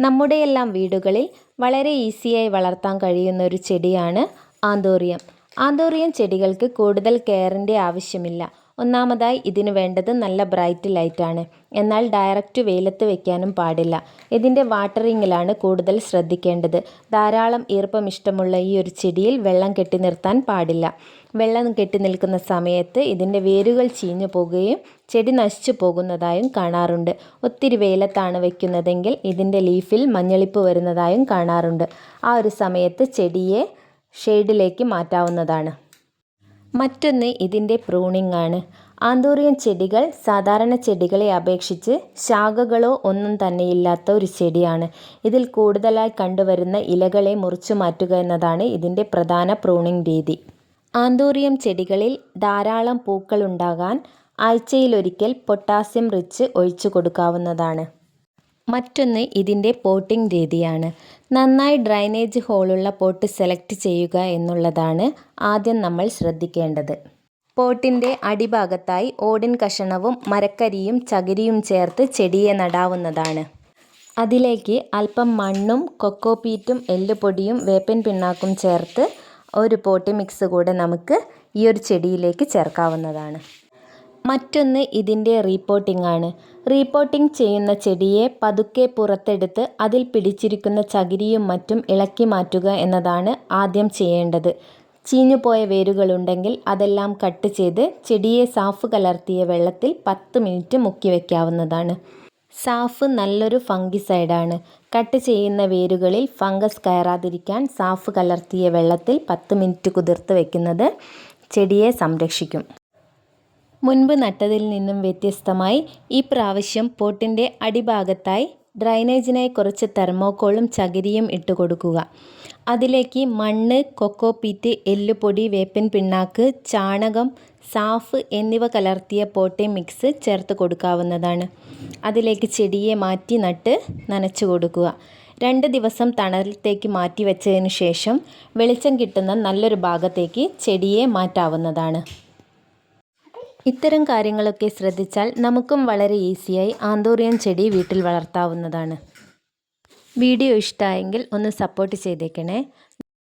നമ്മുടെയെല്ലാം വീടുകളിൽ വളരെ ഈസിയായി വളർത്താൻ കഴിയുന്ന ഒരു ചെടിയാണ് ആന്തോറിയം. ആന്തോറിയം ചെടികൾക്ക് കൂടുതൽ കെയറിന്റെ ആവശ്യമില്ല. ഒന്നാമതായി ഇതിന് വേണ്ടത് നല്ല ബ്രൈറ്റ് ലൈറ്റാണ്. എന്നാൽ ഡയറക്റ്റ് വെയിലത്ത് വെക്കാനും പാടില്ല. ഇതിന്റെ വാട്ടറിങ്ങിലാണ് കൂടുതൽ ശ്രദ്ധിക്കേണ്ടത്. ധാരാളം ഈർപ്പം ഇഷ്ടമുള്ള ഈ ഒരു ചെടിയിൽ വെള്ളം കെട്ടി നിർത്താൻ പാടില്ല. വെള്ളം കെട്ടി നിൽക്കുന്ന സമയത്ത് ഇതിന്റെ വേരുകൾ ചീഞ്ഞു പോകുകയും ചെടി നശിച്ചു പോകുന്നതായും കാണാറുണ്ട്. ഒത്തിരി വെയിലത്താണ് വെക്കുന്നതെങ്കിൽ ഇതിന്റെ ലീഫിൽ മഞ്ഞളിപ്പ് വരുന്നതായും കാണാറുണ്ട്. ആ ഒരു സമയത്ത് ചെടിയെ ഷെയ്ഡിലേക്ക് മാറ്റാവുന്നതാണ്. മറ്റൊന്ന് ഇതിന്റെ പ്രൂണിംഗ് ആണ്. ആന്തൂറിയൻ ചെടികൾ സാധാരണ ചെടികളെ അപേക്ഷിച്ച് ശാഖകളോ ഒന്നും തന്നെ ഇല്ലാത്ത ഒരു ചെടിയാണ്. ഇതിൽ കൂടുതലായി കണ്ടുവരുന്ന ഇലകളെ മുറിച്ചു മാറ്റുക എന്നതാണ് ഇതിന്റെ പ്രധാന പ്രൂണിംഗ് രീതി. ആന്തൂറിയം ചെടികളിൽ ധാരാളം പൂക്കളുണ്ടാകാൻ ആഴ്ചയിലൊരിക്കൽ പൊട്ടാസ്യം റിച്ച് ഒഴിച്ചു കൊടുക്കാവുന്നതാണ്. മറ്റൊന്ന് ഇതിന്റെ പോട്ടിംഗ് രീതിയാണ്. നന്നായി ഡ്രൈനേജ് ഹോളുള്ള പോട്ട് സെലക്ട് ചെയ്യുക എന്നുള്ളതാണ് ആദ്യം നമ്മൾ ശ്രദ്ധിക്കേണ്ടത്. പോട്ടിന്റെ അടിഭാഗത്തായി ഓടിൻ കഷണവും മരക്കരിയും ചകിരിയും ചേർത്ത് ചെടിയെ നടാവുന്നതാണ്. അതിലേക്ക് അല്പം മണ്ണും കൊക്കോപീറ്റും എല്ലുപൊടിയും വേപ്പിൻ പിണ്ണാക്കും ചേർത്ത് ഒരു പോട്ടി മിക്സ് കൂടെ നമുക്ക് ഈ ഒരു ചെടിയിലേക്ക് ചേർക്കാവുന്നതാണ്. മറ്റൊന്ന് ഇതിന്റെ ആണ് റീപോട്ടിംഗ് ചെയ്യുന്ന ചെടിയെ പതുക്കെ പുറത്തെടുത്ത് അതിൽ പിടിച്ചിരിക്കുന്ന ചകിരിയും മറ്റും ഇളക്കി മാറ്റുക എന്നതാണ് ആദ്യം ചെയ്യേണ്ടത്. ചീഞ്ഞുപോയ വേരുകളുണ്ടെങ്കിൽ അതെല്ലാം കട്ട് ചെയ്ത് ചെടിയെ സാഫ് കലർത്തിയ വെള്ളത്തിൽ പത്ത് മിനിറ്റ് മുക്കി വയ്ക്കാവുന്നതാണ് സാഫ് നല്ലൊരു ഫംഗിസൈഡാണ്. കട്ട് ചെയ്യുന്ന വേരുകളിൽ ഫംഗസ് കയറാതിരിക്കാൻ സാഫ് കലർത്തിയ വെള്ളത്തിൽ പത്ത് മിനിറ്റ് കുതിർത്ത് വയ്ക്കുന്നത് ചെടിയെ സംരക്ഷിക്കും. മുൻപ് നട്ടതിൽ നിന്നും വ്യത്യസ്തമായി ഈ പ്രാവശ്യം പോട്ടിന്റെ അടിഭാഗത്തായി ഡ്രൈനേജിനായി കുറച്ച് തെർമോക്കോളും ചകിരിയും ഇട്ട് കൊടുക്കുക. അതിലേക്ക് മണ്ണ് കൊക്കോ പീറ്റ് എല്ലുപൊടി വേപ്പിൻ പിണ്ണാക്ക് ചാണകം സാഫ് എന്നിവ കലർത്തിയ പോട്ടി മിക്സ് ചേർത്ത് കൊടുക്കാവുന്നതാണ്. അതിലേക്ക് ചെടിയെ മാറ്റി നട്ട് നനച്ചു കൊടുക്കുക. രണ്ട് ദിവസം തണലത്തേക്ക് മാറ്റി വെച്ചതിന് ശേഷം വെളിച്ചം കിട്ടുന്ന നല്ലൊരു ഭാഗത്തേക്ക് ചെടിയെ മാറ്റാവുന്നതാണ്. ഇത്തരം കാര്യങ്ങളൊക്കെ ശ്രദ്ധിച്ചാൽ നമുക്കും വളരെ ഈസിയായി ആന്തോറിയൻ ചെടി വീട്ടിൽ വളർത്താവുന്നതാണ്. വീഡിയോ ഇഷ്ടമായെങ്കിൽ ഒന്ന് സപ്പോർട്ട് ചെയ്തേക്കണേ.